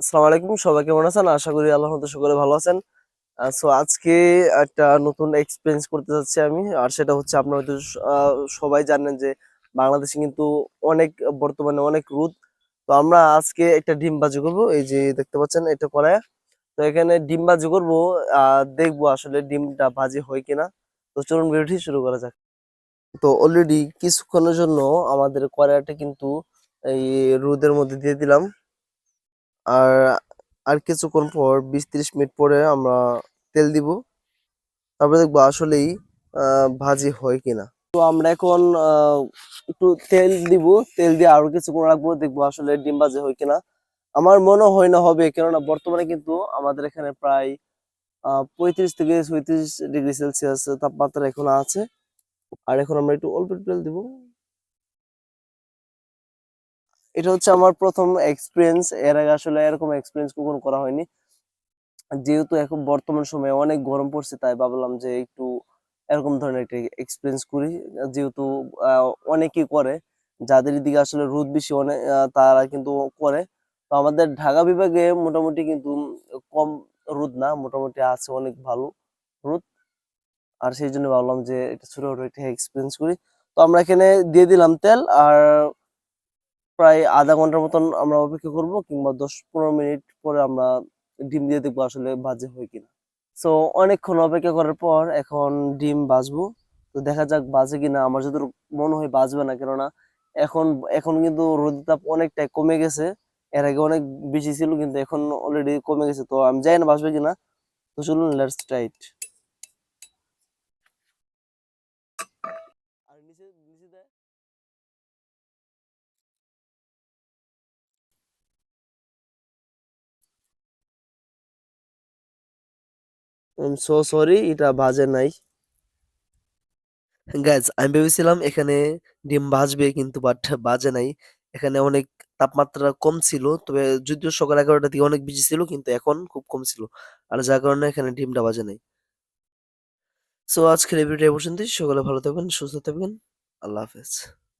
আসসালামু আলাইকুম, সবাই কেমন আছেন? আশা করি আল্লাহর মতো সকলে ভালো আছেন। সো আজকে একটা নতুন এক্সপিরিয়েন্স করতে যাচ্ছি আমি, আর সেটা হচ্ছে আপনারা হয়তো সবাই জানেন যে বাংলাদেশে কিন্তু অনেক, বর্তমানে অনেক রোদ। তো আমরা আজকে একটা ডিম বাজি করব, এই যে দেখতে পাচ্ছেন, এটা করায়। তো এখানে ডিম বাজি করব দেখব আসলে ডিমটা ভাজি হয় কিনা। তো চলুন ভিডিওটি শুরু করা যাক। তো অলরেডি কিছুক্ষণের জন্য আমাদের কড়াইটা কিন্তু এই রোদের মধ্যে দিয়ে দিলাম। আর আর কিছুক্ষণ পর বিশ ত্রিশ মিনিট পরে আমরা তেল দিব। তারপরে দেখব আসলেই ভাজি হয় কিনা। তো আমরা এখন একটু তেল দিব। তেল দিয়ে আরও কিছুক্ষণ রাখব, দেখব আসলে ডিম ভাজি হয় কিনা। আমার মনে হয় না হবে, কেননা বর্তমানে কিন্তু আমাদের এখানে প্রায় পঁয়ত্রিশ থেকে ছয়ত্রিশ ডিগ্রি সেলসিয়াস তাপমাত্রা এখন আছে। আর এখন আমরা একটু অল্প তেল দিব। এটা হচ্ছে আমার প্রথম এক্সপিরিয়েন্স এর আগে আসলে এরকম এক্সপিরিয়েন্স কখনো করা হয়নি। যেহেতু এখন বর্তমান সময়ে অনেক গরম পড়ছে, তাই ভাবলাম যে একটু এরকম ধরনের একটা এক্সপিরিয়েন্স করি। যেহেতু অনেকেই করে। যাদের দিকে আসলে রোদ বেশি অনেক তারা কিন্তু করে। তো আমাদের ঢাকা বিভাগে মোটামুটি কিন্তু কম রোদ না, মোটামুটি আছে অনেক ভালো রোদ। আর সেই জন্য ভাবলাম যে ছোট ছোট একটা এক্সপিরিয়েন্স করি। তো আমরা এখানে দিয়ে দিলাম তেল। আর প্রায় আধা ঘণ্টার মতন আমরা অপেক্ষা করব কিংবা দশ পনেরো মিনিট পরে আমরা ডিম দিয়ে দেখব আসলে ভাজি হয় কিনা। সো অনেকক্ষণ অপেক্ষা করার পর এখন ডিম ভাজবো তো দেখা যাক বাজে কিনা। আমার যদি মনে হয় বাজবে না, কেননা এখন এখন কিন্তু রোদের তাপ অনেকটাই কমে গেছে। এর আগে অনেক বেশি ছিল, কিন্তু এখন অলরেডি কমে গেছে। তো আমি জানি না বাজবে কিনা। তো চলুন লেটস ট্রাই ইট আর সো সরি এটা বাজে নাই। গাইজ আমি ভেবেছিলাম এখানে ডিম ভাজবে কিন্তু বাট বাজে নাই। এখানে অনেক তাপমাত্রা কম ছিল, তবে যদিও সকাল এগারোটা থেকে অনেক বেশি ছিল, কিন্তু এখন খুব কম ছিল। আর যার কারণে এখানে ডিমটা বাজে নাই। সো আজকের এই ভিডিও এই পর্যন্তই। সকলে ভালো থাকবেন, সুস্থ থাকবেন। আল্লাহ হাফেজ।